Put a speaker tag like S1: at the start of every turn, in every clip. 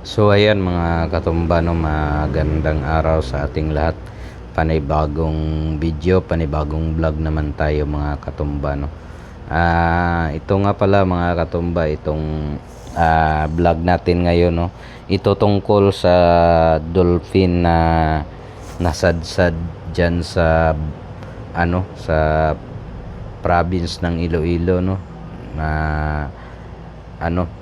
S1: So ayan mga katumba no, magandang araw sa ating lahat. Panibagong video, panibagong vlog naman tayo mga katumba no. Ah, ito nga pala mga katumba itong ah, vlog natin ngayon no. Ito tungkol sa dolphin na nasadsad diyan sa ano sa province ng Iloilo no na ano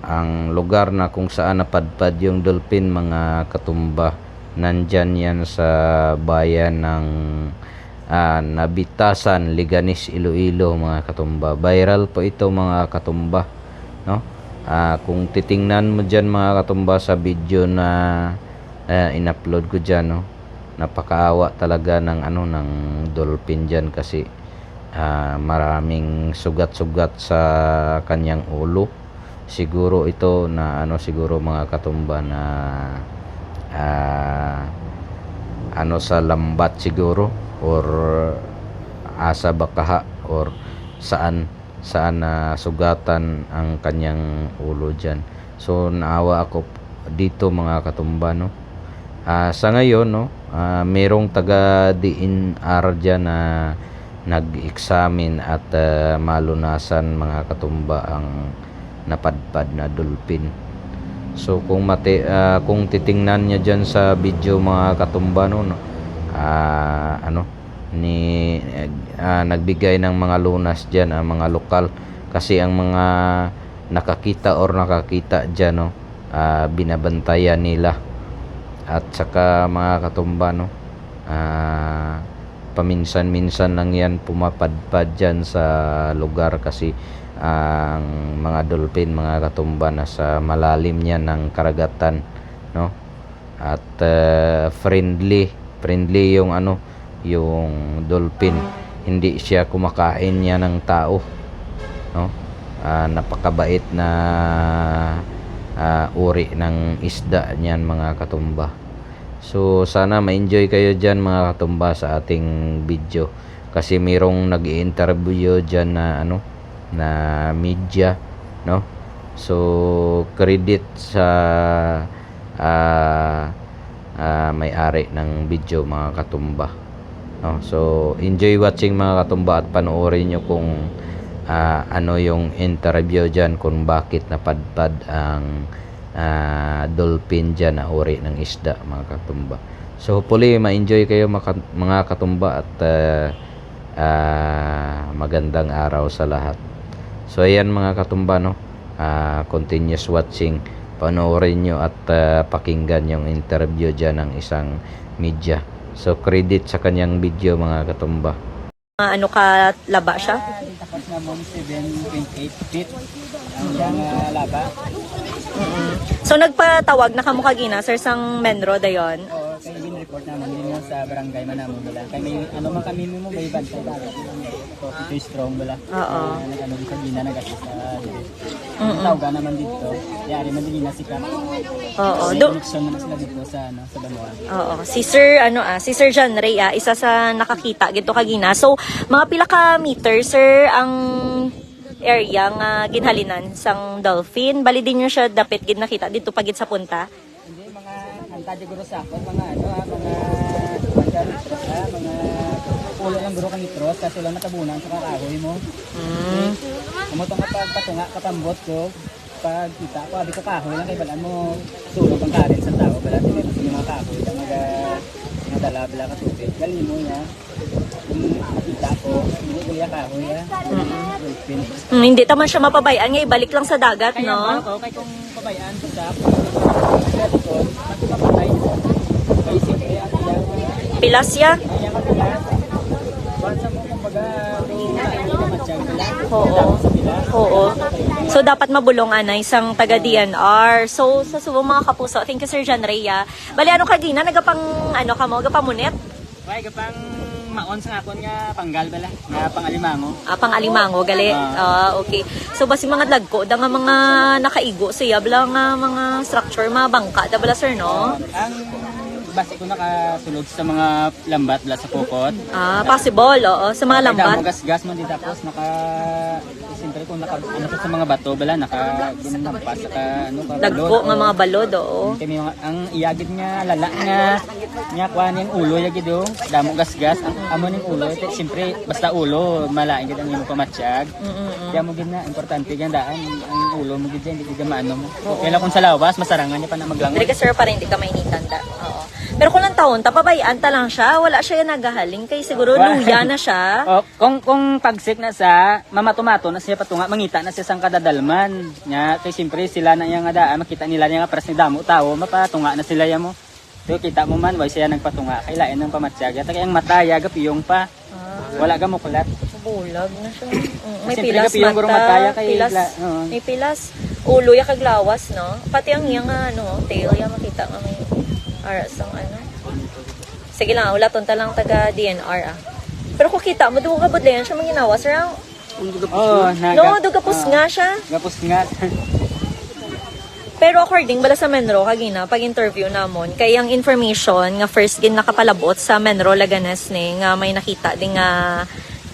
S1: ang lugar na kung saan napadpad yung dolphin mga katumba. Nandyan yan sa bayan ng ah, Nabitasan, Liganis, Iloilo mga katumba. Viral po ito mga katumba no? Ah, kung titingnan mo dyan mga katumba sa video na ah, in-upload ko dyan no? Napakaawa talaga ng ano ng dolphin dyan kasi ah, maraming sugat-sugat sa kanyang ulo siguro ito na ano siguro mga katumba na ah, ano sa lambat siguro or asa bakaha or saan saan na sugatan ang kanyang ulo diyan so naawa ako dito mga katumba no? Ah, sa ngayon no ah, merong taga DNR dyan na nag-examine at ah, malunasan mga katumba ang napadpad na dolphin. So kung mati, ah, kung titingnan niya dyan sa video mga katumba no, no ah, ano ni ah, nagbigay ng mga lunas diyan ang mga lokal. Kasi ang mga nakakita or nakakita diyan no ah, binabantayan nila. At saka mga katumba no ah, paminsan-minsan lang yan pumapadpad dyan sa lugar kasi ang mga dolphin mga katumba nasa malalim yan ng karagatan no? At ah, friendly friendly yung ano yung dolphin. Hindi siya kumakain niya ng tao no? Ah, napakabait na ah, uri ng isda niyan mga katumba. So sana ma-enjoy kayo dyan mga katumba sa ating video. Kasi mayroong nag interview dyan na ano na media no? So credit sa ah, ah, may-ari ng video mga katumba no? So enjoy watching mga katumba at panoorin nyo kung ah, ano yung interview dyan kung bakit napadpad ang ah, dolphin dyan na uri ng isda mga katumba. So hopefully ma-enjoy kayo mga katumba at ah, ah, magandang araw sa lahat so ayan mga katumba no Ah, continuous watching panoorin nyo at ah, pakinggan yung interview dyan ng isang media so credit sa kanyang video mga katumba
S2: Ah, ano ka laba siya?
S3: Tapos na mo 7.8 feet ang uh, laba.
S2: mm So nagpatawag na kamo kagina sir sang Menro dayon.
S3: O kay bin report naman din sa barangay man namo bala. Kay may ano man kami mo may bantay ba. So ito strong bala.
S2: Oo.
S3: Uh, nag-ano sa gina nag-assist.
S2: Mm-mm.
S3: Tawga naman dito. Yari man din na sikat.
S2: Oo. Do,
S3: connection na sila dito sa ano sa Banuan.
S2: oo. Si Sir ano ah, si Sir John Ray ah, isa sa nakakita gito kagina. So mga pila ka meter sir ang area nga ginhalinan sang dolphin. Bali din nyo siya dapit gid nakita dito pagit sa punta.
S3: Hindi mga hanta di guro sa mga ano ha, mga mga mga ulo lang guro kang litros kasi lang natabunan sa kakahoy mo.
S2: Mm.
S3: Umutong ka pag patunga kapambot ko, pag kita ko, abi ko kahoy lang kay balaan mo sulog ang karin sa tao, balaan din sa mga kahoy na mga mga dalabla ka tubig. Gali mo niya, kung makita ko, hindi ko kahoy ha. Dolphin.
S2: Mm, hindi taman siya mapabayaan nga ibalik lang sa dagat,
S3: Kaya
S2: no?
S3: ako, kay kung pabayaan pag mapatay ko, siyempre ang
S2: Pilas ya?
S3: pilas. Once mo kumbaga, hindi ka matiyag pala.
S2: Oo. Oo. So, dapat mabulong ana isang taga DNR. So, sa subo mga kapuso, thank you Sir John Rhea. Bali, ano kagina? Nagapang, ano ka mo? Gapamunit?
S3: Kaya kapang maon sa akon nga panggal bala, nga pangalimango.
S2: Ah, pang alimango, gali. Ah, okay. So, basi mga lagko, da nga mga nakaigo siya, bala nga mga structure, mga bangka, da bala sir, no?
S3: Ang base ko nakasulod sa mga lambat bala sa pokot.
S2: Ah, possible, oo, sa mga
S3: Kaya
S2: lambat.
S3: mo gas-gas man din tapos naka siyempre kung naka, ano sa mga bato, bala, naka, ginampas, saka, ano, ka,
S2: Dagko nga mga balod, oo.
S3: Kami yung, ang iyagid nga, lala nga, nga, kuha yung ulo, yagid do, damo gasgas, ang amo ning ulo, siyempre, basta ulo, malain gid ang imong pamatsyag. Kaya mo gid na, importante gid daan, ang ulo mo gid hindi gid maano mo. Kaya lang kung sa lawas, masarangan niya pa na maglangon.
S2: Dili ka sir para hindi ka mainitan da. Oo. Pero kung lang taon, tapabayaan ta lang siya, wala siya yung nagahaling kay siguro luya na siya.
S3: Oh, kung kung pagsik na sa mamatumato na siya patunga mangita na siya sang kadadalman. Nya kay siyempre sila na yang daan makita nila nga pras ni damo tao mapatunga na sila ya mo. To kita mo man way siya nagpatunga? Kay lain ng pamatsyaga ta kay ang mata yaga piyong pa.
S2: Ah,
S3: wala ga mo kulat
S2: bulag na siya. Mm, may
S3: Siyempre,
S2: pilas
S3: gabi yung gurong
S2: mata,
S3: mataya kay
S2: pilas,
S3: la- oo.
S2: may pilas, ulo ya kaglawas, no? Pati ang iyang ano, tail ya makita nga may aras ang ano. Sige lang, wala tonta lang taga DNR ah. Pero kung kita mo, dugo ka budlayan siya manginawa, sir. ang-
S3: oh
S2: No, dugapos nga siya.
S3: gapos nga
S2: Pero according bala sa Menro kagina pag interview namon kay ang information nga first gin nakapalabot sa Menro Laganes ni nga may nakita din nga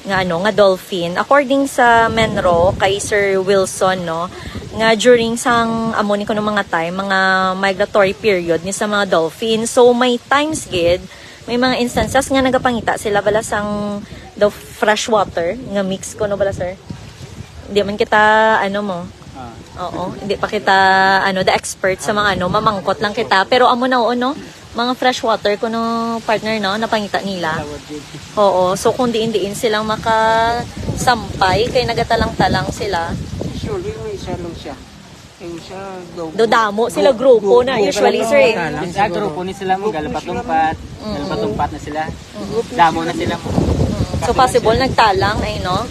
S2: nga ano nga dolphin according sa Menro kay Sir Wilson no nga during sang amo ni kuno mga time mga migratory period ni sa mga dolphin so may times gid may mga instances nga nagapangita sila bala sang the fresh water nga mix ko no bala sir hindi man kita ano mo
S3: Ah.
S2: Oo, hindi pa kita ano the expert sa mga ano, mamangkot lang kita. Pero amo na oo no, mga fresh water ko no partner no napangita nila. Oo, so kung diin-diin silang makasampay kay nagatalang-talang sila.
S4: Usually, may isa lang siya. Yung siya, daw.
S2: Dodamo sila grupo na usually sir. eh.
S3: sa grupo ni sila mo galapatungpat galapatungpat na sila damo na sila mo
S2: So possible nagtalang ay no.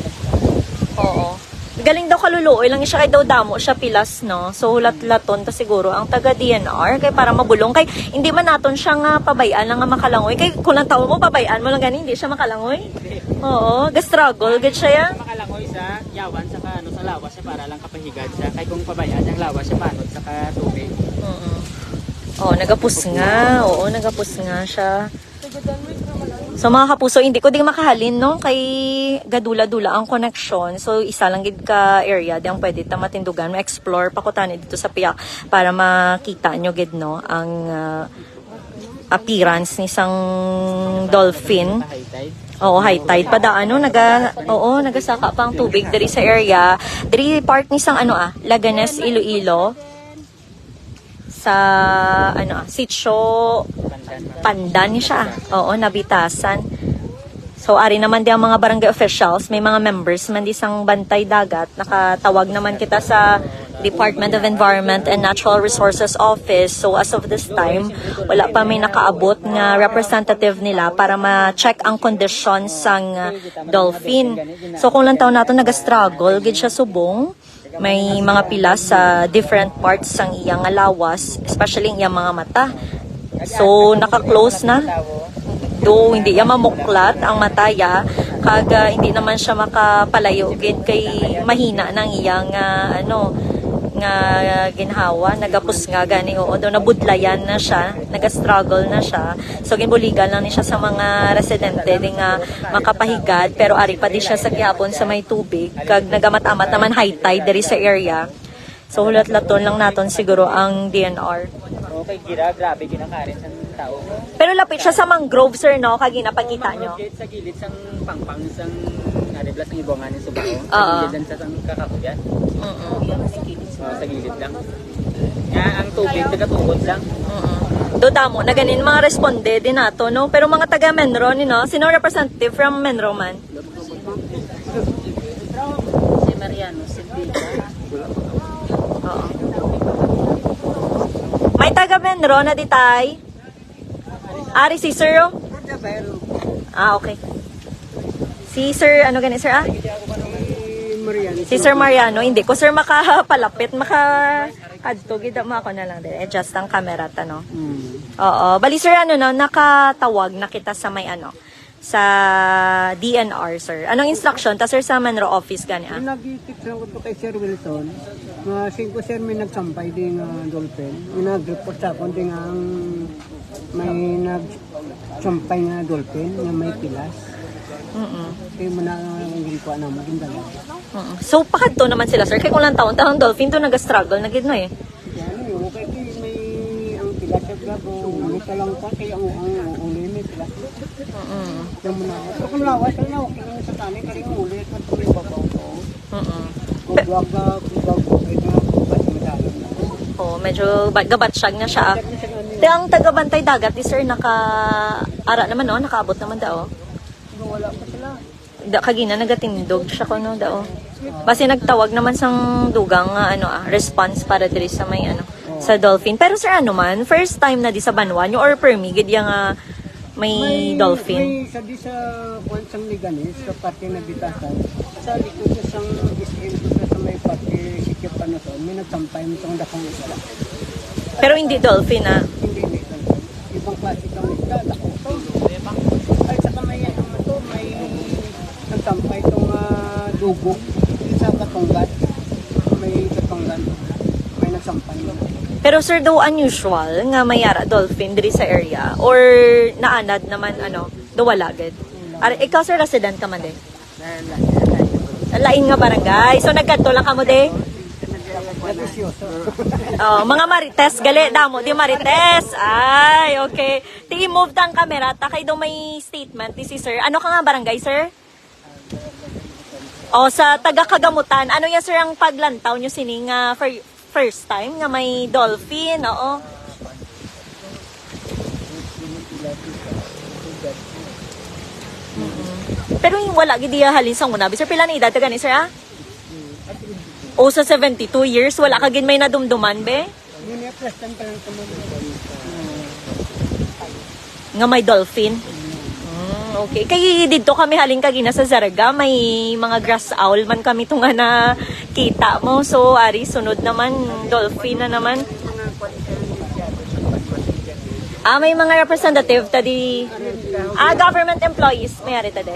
S2: Oo. Galing daw kaluluoy lang siya kay daw damo siya pilas no. So hulat-laton ta siguro ang taga DNR kay para mabulong kay hindi man naton siya nga pabayaan lang nga makalangoy kay kung lang taon mo pabayaan mo lang gani hindi siya makalangoy. Oo, ga-struggle gid siya ya.
S3: Makalangoy sa yawan saka ano sa lawas siya para lang kapahigad siya kay kung pabayaan ang lawas siya panod saka tubig
S2: Oo. Oh, nagapus nga. Oo, nagapus nga siya. So mga kapuso, hindi ko din makahalin no kay gadula-dula ang connection. So isa lang gid ka area di ang pwede ta matindugan, ma-explore pakutan dito sa Piak para makita nyo gid no ang ah, appearance ni sang dolphin. Oo, high tide pa da ano naga oo, nagasaka pa ang tubig diri sa area. Diri part ni sang ano ah, Laganes Iloilo sa ano ah, Sitio
S3: pandan
S2: siya. Oo, nabitasan. So, ari naman di ang mga barangay officials, may mga members man di sang bantay dagat. Nakatawag naman kita sa Department of Environment and Natural Resources Office. So, as of this time, wala pa may nakaabot nga representative nila para ma-check ang conditions sang uh, dolphin. So, kung lang taon nato nag-struggle, gid siya subong, may mga pilas sa different parts sang iyang lawas, especially ang iyang mga mata. So, naka-close na. Do hindi ya mamuklat ang mataya kaga hindi naman siya makapalayo gid kay mahina nang iyang ah, ano nga ginhawa. Nagapos nga gani oo. Do nabudlayan na siya naga-struggle na siya. So ginbuligan lang ni siya sa mga residente di nga makapahigad. Pero ari pa di siya sa gihapon sa may tubig. Kag nagamat-amat naman high tide diri sa area. So hulat-laton lang naton siguro ang DNR
S3: okay gira grabe ginakarin sa tao
S2: pero lapit siya sa mangrove sir no? Kag ginapakita nyo.
S3: Sa gilid sang pangpang sang adiblas ng ibongan ni Subaho
S2: Oo.
S3: sa gilid sa sang kakakuyan
S2: Mm-mm.
S3: Oh, sa gilid lang. Nga ang tubig tagatubod lang.
S2: Mm-mm. Do damo na ganin mga responde din nato no? Pero mga taga Menro ni no? Sino representative from Menro man?
S3: Si Mariano si
S2: Oo. May taga Menro na ditay Ari si Sir oh? Ah okay Si Sir ano gani Sir ah Si Sir Mariano hindi ko Sir makapalapit maka kadto gid mo ako na lang din adjust ang camera ta no
S3: hmm.
S2: Oo. Bali, sir, ano no, nakatawag na kita sa may ano, sa DNR, sir. Anong instruction? Ta, sir, sa Manro office gani, ah?
S4: Nag-tip lang ko kay Sir Wilson. Mga singko sir may nagsampay din nga dolphin. Nag-report sa akong ang may nagsampay nga dolphin nga may pilas.
S2: Mm-mm.
S4: Kaya mo na ang ginkuha na mo, gindala.
S2: Mm. So, pakadto naman sila, sir. Kaya kung lang taon, taon dolphin to nag-struggle na gid no eh.
S4: Yan yung kay may ang pila sa grabo, ano ka lang pa kay ang ang uli may pila.
S2: Mm.
S4: Yung muna. So kung lawas ka na okay lang sa tani kay ang uli at tuloy babaw ko.
S2: Mm.
S4: Kung wag ka kung wag ko kay na bat mo dalo na.
S2: Oh, medyo ba- gabatsyag na siya. ang tagabantay dagat ni sir naka ara naman no, nakaabot naman dao.
S4: Wala pa sila.
S2: Da kagina nagatindog siya ko no dao. Basi nagtawag naman sang dugang nga ano ah, response para diri sa may ano sa dolphin. Pero sir ano man, first time na di sa Banwa nyo or per me gid yang ah, may, dolphin.
S4: May sa di sa kwansang liganis sa parte na bitasan. Sa likod sa sang SM sa may parte sikip pa na to. May nagsampay mo itong dakong isa lang.
S2: Pero hindi dolphin ah.
S4: Hindi may dolphin. Ibang klase kang isda, dako to. Ay, saka may ano mo to, may nagsampay itong uh, dugo sa katunggat. May katunggat. May nagsampay mo.
S2: Pero sir, do unusual nga mayara dolphin diri sa area or naanad naman ano, do wala gid. Ar ikaw sir resident ka man din. Lain nga barangay. So nagkadto lang ka mo de. Oh, mga marites gali damo di marites. Ay, okay. Ti move tang camera ta kay do may statement ni si sir. Ano ka nga barangay sir? Oh, sa taga Kagamutan. Ano yan sir ang paglantaw nyo sining nga for first time nga may dolphin, oo. Mm. Pero yung wala gid diya halin sa una. Sir, pila na edad ka ni sir ah? O sa 72 years, wala ka gid may nadumduman be? Nga may dolphin. Okay. Kay dito kami halin kagina sa Zaraga, may mga grass owl man kami tunga na kita mo. So, ari sunod naman dolphin na naman. Ah, may mga representative tadi. Ah, government employees may ari tadi.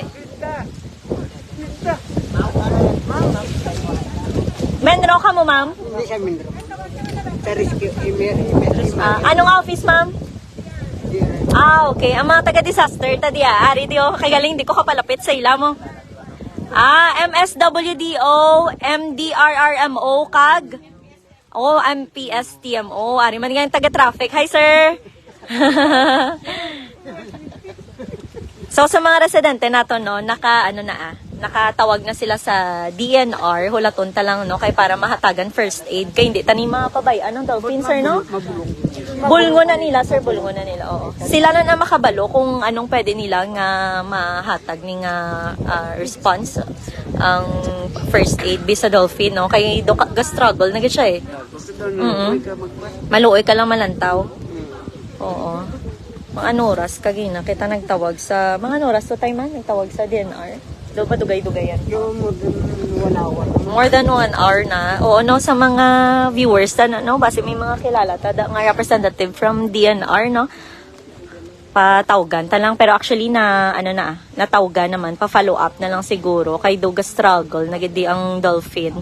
S2: Menro ka mo, ma'am?
S4: Hindi siya email, email,
S2: Ah, anong office, ma'am? Ah, okay. Ang mga taga-disaster, tadi ah. Ari, di ko kagaling, di ko kapalapit sa ila mo. Ah, MSWDO, MDRRMO, KAG. O, MPSTMO. Ari, man nga yung taga-traffic. Hi, sir! so, sa mga residente nato, no, naka, ano na ah, nakatawag na sila sa DNR, hulaton ta lang, no, kay para mahatagan first aid. Kay hindi tani mga pabay. Anong dolphin, sir, no?
S4: Mabulong.
S2: Bulngo na nila, sir, bulngo na nila, oo. Sila na na makabalo kung anong pwede nila nga mahatag ni nga ah, response ang first aid bisa dolphin, no? Kay do ka struggle na siya eh. Mm-mm. Maluoy ka lang malantaw. Oo. Mga anoras kagina kita nagtawag sa mga anoras to time man nagtawag sa DNR. Do ba dugay-dugayan?
S4: Yung mo dun wanawan.
S2: More than one hour na. Oo, no, sa mga viewers na, no, base may mga kilala, tada nga representative from DNR, no, patawgan ta lang. Pero actually, na, ano na, natawgan naman, pa-follow up na lang siguro. Kay Duga struggle, nagidi ang dolphin.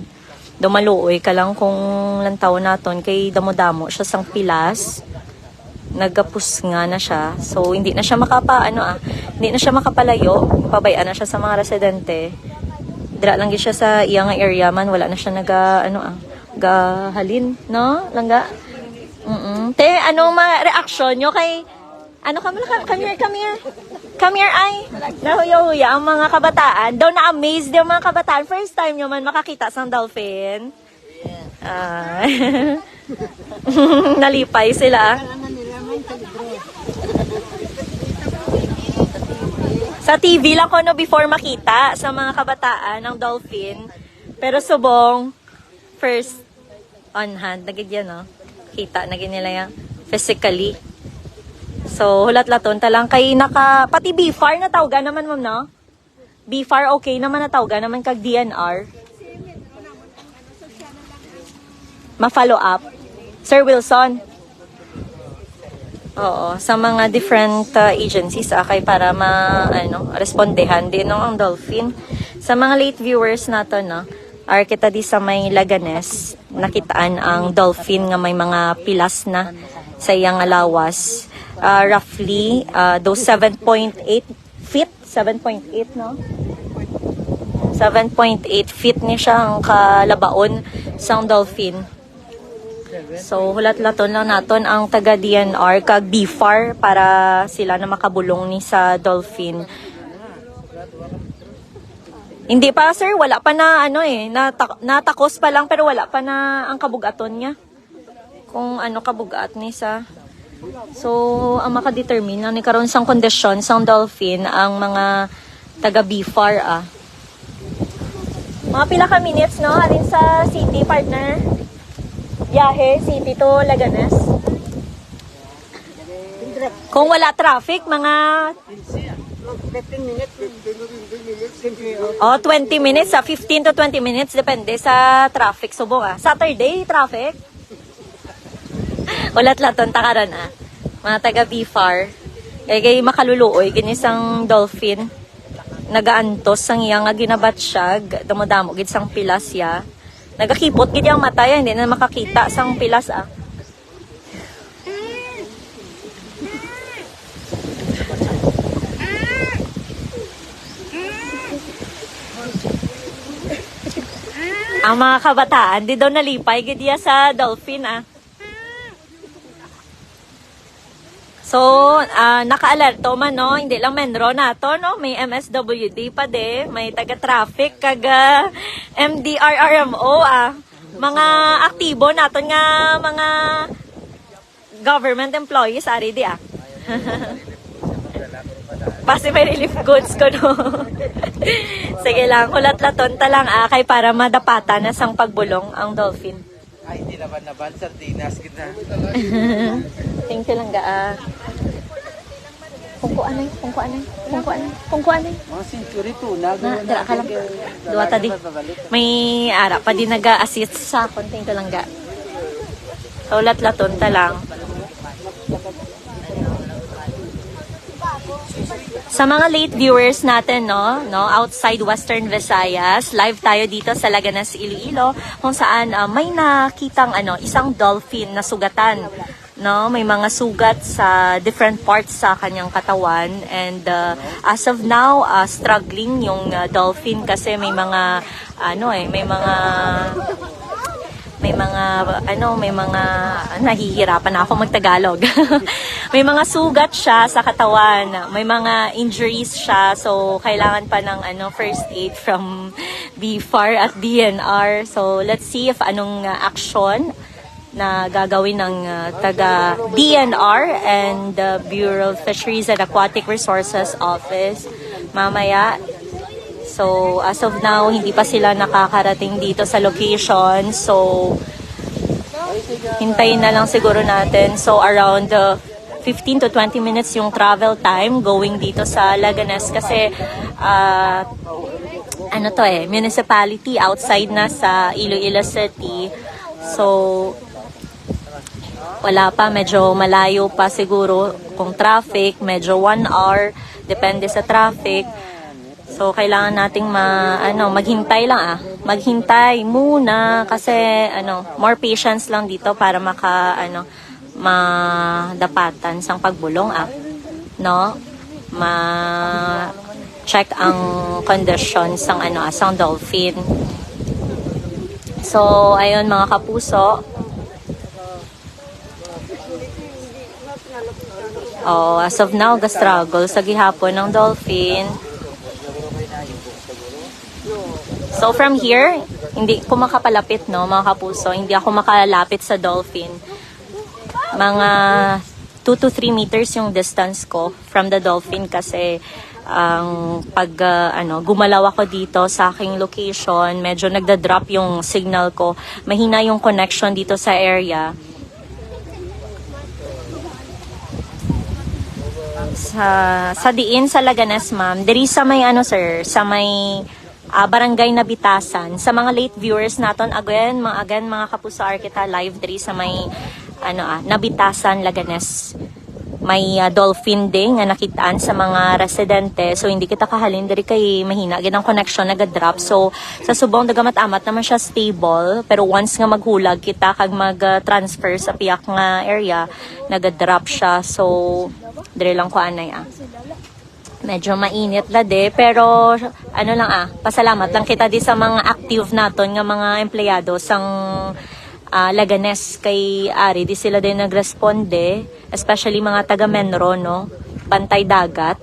S2: Dumaluoy ka lang kung lantaw naton kay damo-damo siya sang pilas nagapus nga na siya. So, hindi na siya makapa, ano ah, hindi na siya makapalayo. Pabayaan na siya sa mga residente. Dira lang siya sa iyang area man, wala na siya naga, ano ah, gahalin, no? Langga. Mm Te, ano ma reaction nyo kay, ano ka come, come here, come here. Come here, ay. Nahuya-huya ang mga kabataan. Daw na-amaze yung mga kabataan. First time nyo man makakita sa dolphin. Ah. Nalipay sila.
S4: Sa
S2: TV lang ko no before makita sa mga kabataan ng dolphin. Pero subong, first on hand, nagid yan no? Kita, nagid nila yan physically. So, hulat-laton talang kay naka, pati BFAR na tawga naman ma'am no? BFAR okay naman na tawga naman kag DNR. Ma-follow up. Sir Wilson, Oo, sa mga different uh, agencies akay para ma ano, respondehan din no, ang dolphin. Sa mga late viewers nato no, ar kita di sa may Laganes, nakitaan ang dolphin nga may mga pilas na sa iyang alawas. Uh, roughly, uh, those 7.8 feet, 7.8 no? 7.8 feet ni siya ang kalabaon sang dolphin. So, hulat-laton lang naton ang taga DNR kag BFAR para sila na makabulong ni sa dolphin. Hindi pa sir, wala pa na ano eh, natak- natakos pa lang pero wala pa na ang kabugaton niya. Kung ano kabugat ni sa So, ang makadetermine ang ni karon sang kondisyon sang dolphin ang mga taga BFAR ah. Mga pila ka minutes no halin sa city partner. Biyahe city to Laganas. Kung wala traffic, mga
S4: 15 minutes, 15 minutes, 20
S2: oh, 20 minutes sa 15 to 20 minutes depende sa traffic subong ah. Saturday traffic. Ulat laton takaran ah. Mga taga BFAR. Kay kay makaluluoy kini sang dolphin. Nagaantos sang iya nga ginabat siya, damo-damo gid sang pilas ya. Nagakipot gid ang mata ya, hindi na makakita sang pilas ah. Ang mga kabataan, di daw nalipay gid sa dolphin ah. So, ah, naka-alerto man, no? Hindi lang menro na to, no? May MSWD pa de, may taga-traffic, kaga MDRRMO, ah. Mga aktibo naton nga mga government employees, ari di, ah. Basta may relief goods ko, no? Sige lang, kulat-laton ta lang, ah, kay para madapata na sang pagbulong ang dolphin.
S5: Ay, hindi naman naman. Sardinas kita.
S2: Thank you lang ga. ah. Kung ko anay, kung ko anay, kung ko anay, kung ko anay.
S3: Mga century tuna.
S2: Na, dira ka lang. Duwa ta di. May ara pa di nag-assist sa akin. Thank you lang ga. So, lat-laton ta lang. Sa mga late viewers natin, no, no, outside Western Visayas, live tayo dito sa Laganas, Iloilo, kung saan ah, may nakitang ano, isang dolphin na sugatan. No, may mga sugat sa different parts sa kanyang katawan and uh, as of now, ah, struggling yung ah, dolphin kasi may mga ano eh, may mga may mga ano may mga nahihirapan na ako magtagalog. May mga sugat siya sa katawan. May mga injuries siya. So kailangan pa ng ano first aid from BFAR at DNR so let's see if anong uh, action na gagawin ng uh, taga DNR and the Bureau of Fisheries and Aquatic Resources Office. Mamaya So, as of now, hindi pa sila nakakarating dito sa location. So, hintayin na lang siguro natin. So, around uh, 15 to 20 minutes yung travel time going dito sa Laganes kasi ah, ano to eh, municipality outside na sa Iloilo City. So, wala pa, medyo malayo pa siguro kung traffic, medyo one hour, depende sa traffic. So, kailangan nating ma, ano, maghintay lang ah. Maghintay muna kasi, ano, more patience lang dito para maka, ano, madapatan sang pagbulong ah. No? Ma, check ang condition sang, ano, ah, sang dolphin. So, ayun mga kapuso. Oh, as of now, the struggle sa gihapon ng dolphin. So from here, hindi ko makapalapit no, mga kapuso. Hindi ako makalapit sa dolphin. Mga 2 to 3 meters yung distance ko from the dolphin kasi ang pag ah, ano gumalaw ako dito sa aking location, medyo nagda-drop yung signal ko. Mahina yung connection dito sa area. sa sa diin sa Laganes ma'am diri sa may ano sir sa may ah, barangay na Bitasan sa mga late viewers naton again mga again mga kapuso arkita live diri sa may ano ah Nabitasan Laganes. May ah, dolphin din nga nakitaan sa mga residente. So hindi kita kahalin diri kay mahina. Gid ang connection naga-drop so sa subong dagamat-amat naman siya stable. Pero once nga maghulag kita kag mag-transfer sa piyak nga area naga-drop siya. So dire lang ko anay ah Medyo mainit la de, pero ano lang ah, pasalamat lang kita di sa mga active naton nga mga empleyado sang ah, Laganes kay Ari, di sila din nagresponde, especially mga taga Menro, no? Bantay dagat.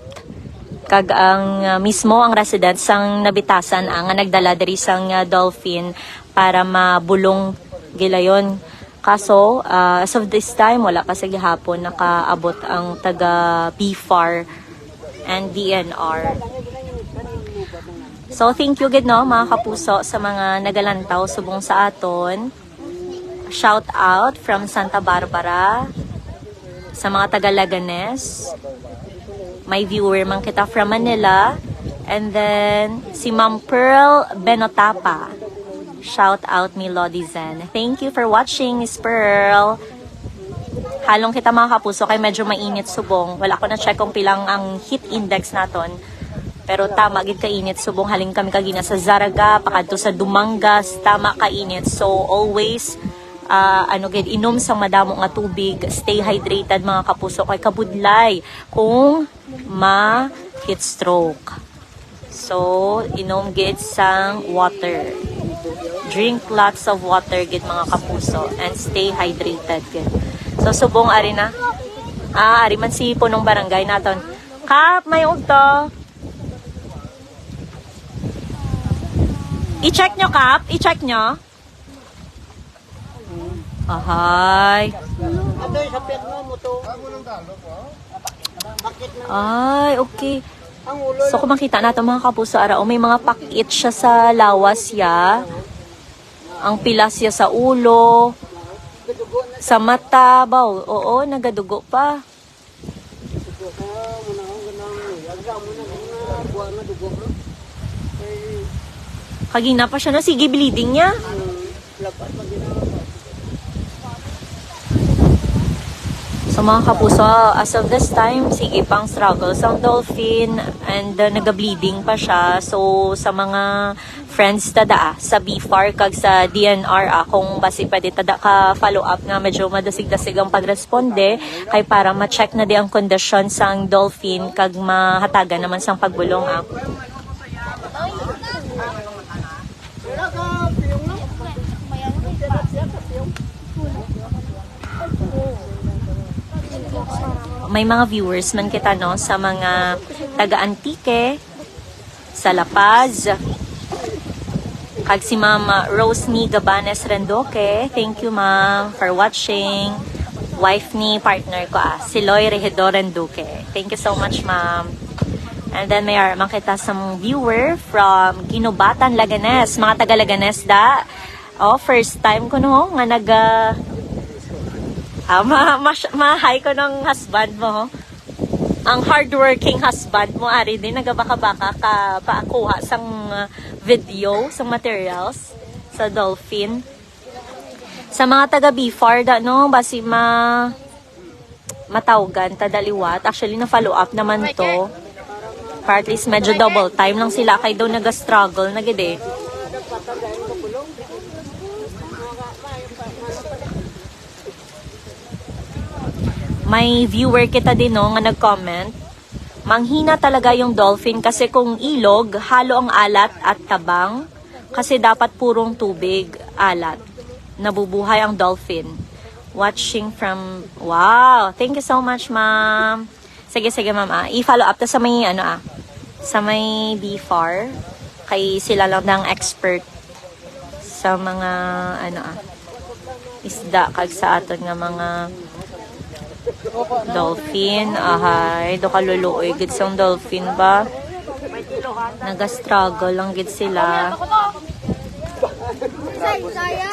S2: Kag ang ah, mismo ang residents sang nabitasan ang nga nagdala diri sang ah, dolphin para mabulong gilayon. Kaso, ah, as of this time, wala pa sa gihapon nakaabot ang taga BFAR and DNR. So, thank you gid no, mga kapuso, sa mga nagalantaw subong sa aton. Shout out from Santa Barbara sa mga taga Laganes. May viewer man kita from Manila. And then, si Ma'am Pearl Benotapa. Shout out Melody Zen. Thank you for watching, Miss Pearl. Halong kita mga kapuso kay medyo mainit subong. Wala ko na check kung pilang ang heat index naton. Pero tama gid kainit subong haling kami kagina sa Zaraga pakadto sa Dumangas tama kainit. So always ah, ano gid inom sang madamo nga tubig, stay hydrated mga kapuso kay kabudlay kung ma heat stroke. So inom gid sang water. Drink lots of water gid mga kapuso and stay hydrated gid. So subong ari na. Ah, ari man si punong barangay naton. Kap, may ugto. I-check nyo, Kap. I-check nyo. Ahay. Ay, okay. So, kung makita natin mga kapuso, ara, oh, may mga pakit siya sa lawas ya. Ang pilas siya sa ulo, sa mata, baw. Oo, nagadugo pa.
S4: dugo ka mo na ang ganang agsa mo na ganang buwan na dugo bro. Kay
S2: Kagina pa siya na, sige, bleeding niya.
S4: ano lapat pag
S2: So mga kapuso, as of this time, sige pang struggles ang dolphin and uh, naga-bleeding pa siya. So sa mga friends tada sa BFAR kag sa DNR ah, kung basi pwede tada ka follow up nga medyo madasig-dasig ang pagresponde kay para ma-check na di ang kondisyon sang dolphin kag mahatagan naman sang pagbulong ah.
S4: Wala ka piyong na.
S2: May mga viewers man kita no sa mga taga-Antique, sa La Paz, kag si Ma'am Rose ni Gabanes Rendoque. Thank you ma'am for watching. Wife ni partner ko ah, si Loy Regidor Renduque. Thank you so much ma'am. And then may arman kita sa mga viewer from Ginubatan, Laganes. Mga taga Laganes da. Oh, first time ko no nga nag ah, Ah, ma, ma, ma-hi ko ng husband mo. Ang hardworking husband mo, Ari, din nagabaka-baka ka paakuha sang uh, video, sang materials sa dolphin. Sa mga taga BFAR, da, no, basi ma matawgan, tadaliwat. Actually, na-follow up naman to. Least medyo double time lang sila. Kay daw nag-struggle na may viewer kita din no, nga nag-comment. Manghina talaga yung dolphin kasi kung ilog, halo ang alat at tabang. Kasi dapat purong tubig, alat. Nabubuhay ang dolphin. Watching from... Wow! Thank you so much, ma'am. Sige, sige, ma'am. Ah. I-follow up to sa may, ano ah, sa may BFAR. Kay sila lang ng expert sa mga, ano ah, isda kag sa aton nga mga dolphin ahay. Do kaluluoy gid sang dolphin ba? Naga-struggle lang gid sila.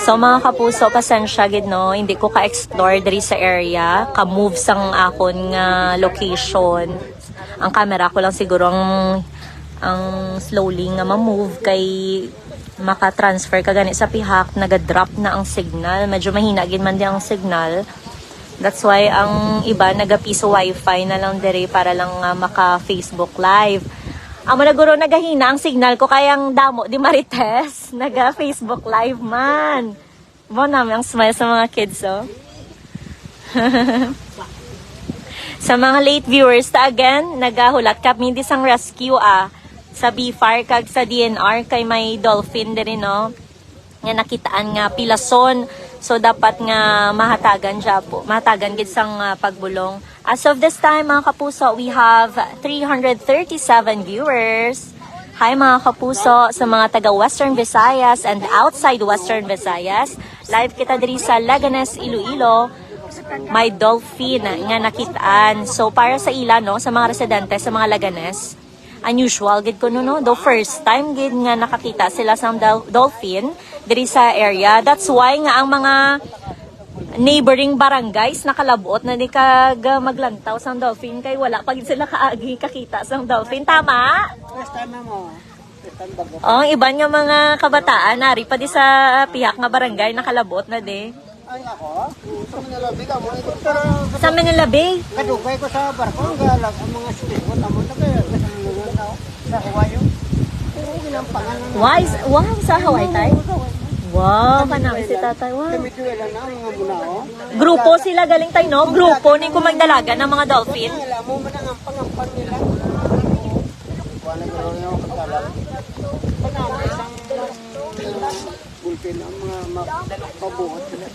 S2: So mga kapuso, pasensya gid no, hindi ko ka-explore diri sa area, ka-move sang akon nga location. Ang camera ko lang siguro ang ang slowly nga ma-move kay maka-transfer ka gani sa pihak, naga-drop na ang signal. Medyo mahina gid man din ang signal. That's why ang iba nagapiso wifi na lang dire para lang ah, maka-Facebook live. Amo na guro nagahina ang signal ko kayang damo di Marites. Naga Facebook live man. Bo namin ang smile sa mga kids oh. Sa mga late viewers, ta again, nagahulat kami di sang rescue ah sa BFAR kag sa DNR kay may dolphin din no nga nakitaan nga pilason so dapat nga mahatagan siya po. Mahatagan gid sang ah, pagbulong. As of this time mga kapuso we have 337 viewers. Hi mga kapuso sa mga taga Western Visayas and outside Western Visayas. Live kita diri sa Laganes Iloilo. May dolphin nga nakitaan. So para sa ila no sa mga residente sa mga Laganes unusual gid ko no no? The first time gid nga nakakita sila sa dol- dolphin diri sa area. That's why nga ang mga neighboring barangays nakalabot na di kag maglantaw sa dolphin kay wala pa gid sila kaagi kakita sa dolphin. Tama?
S4: First time mo.
S2: Oh ang iban nga mga kabataan nari pa di sa pihak nga barangay nakalabot na di.
S4: Ay ako, sa Manila Biga mo. Ito. Pero
S2: sa Manila Bay
S4: kadugay ko sa barko, ang mga speedboat amo na tao sa Hawaii. Oo, ginampangan na.
S2: why wow sa Hawaii tay wow kanami si tatay wow. Grupo sila galing tayo, no? Grupo ni kumagdalaga ng mga dolphin.
S4: Alam mo man ang ampang-ampang nila. Wala ko rin ako katalag. Panama isang bulpin ang mga mabuhat nila.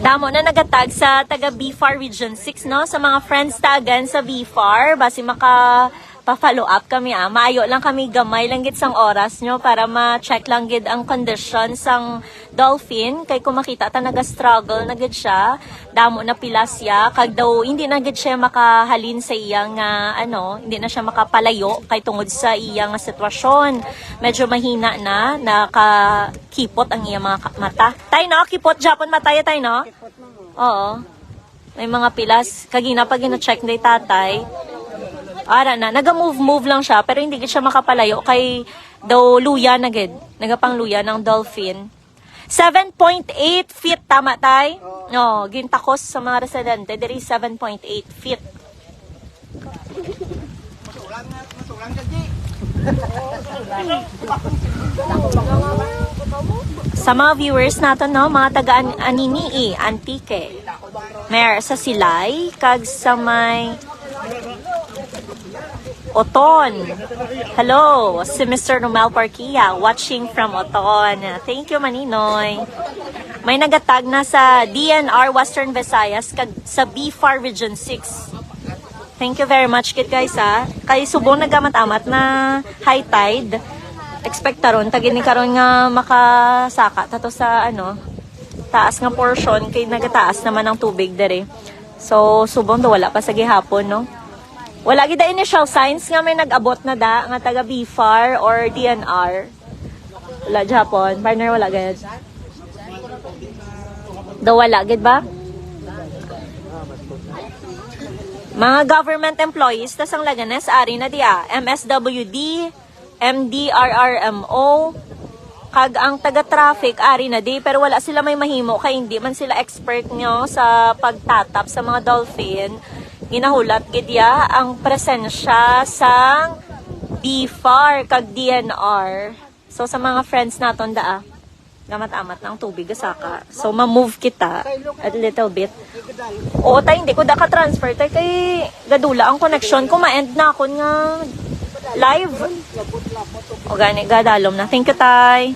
S2: Damo na nagatag sa taga BFAR Region 6, no? Sa mga friends tagan sa BFAR, basi maka pa-follow up kami ah. Maayo lang kami gamay lang gid sang oras nyo para ma-check lang gid ang condition sang dolphin kay kung makita ta naga-struggle na gid siya. Damo na pila siya kag daw hindi na gid siya makahalin sa iyang nga ano, hindi na siya makapalayo kay tungod sa iyang sitwasyon. Medyo mahina na nakakipot ang iyang mga mata. Tay no, kipot Japon mataya tay no? Oo. May mga pilas. Kagina pag gina-check na tatay, ara na, naga-move-move lang siya, pero hindi siya makapalayo kay daw luya na gid. Nagapang luya ng dolphin. 7.8 feet, tama tay? No, gintakos sa mga residente, diri 7.8 feet. Sa mga viewers natin, no, mga taga Aninii, Antique. Mer sa Silay, kag sa may Oton. Hello, si Mr. Romel Parquia watching from Oton. Thank you, Maninoy. May nagatag na sa DNR Western Visayas kag sa BFAR Region 6. Thank you very much, kid guys, ha. Kay subong nagamat-amat na high tide. Expect taron, tagin ni karon nga makasaka tato sa ano, taas nga portion kay nagataas naman ang tubig dere. So subong do wala pa sa gihapon no. Wala gid initial signs nga may nag-abot na da nga taga BFAR or DNR. Wala Japon, partner wala gayud. Do wala gid ba? Mga government employees tas ang laganes ari na dia MSWD, MDRRMO, kag ang taga-traffic ari na di pero wala sila may mahimo kay hindi man sila expert nyo sa pagtatap sa mga dolphin ginahulat gidya ang presensya sang BFAR kag DNR so sa mga friends naton daa gamat-amat ng tubig gasaka. So ma-move kita a little bit. Oo tay hindi ko da ka transfer tay kay gadula ang connection ko. Ma-end na ako nga live. O gani gadalom na. Thank you tay.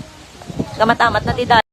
S2: Gamat-amat na ti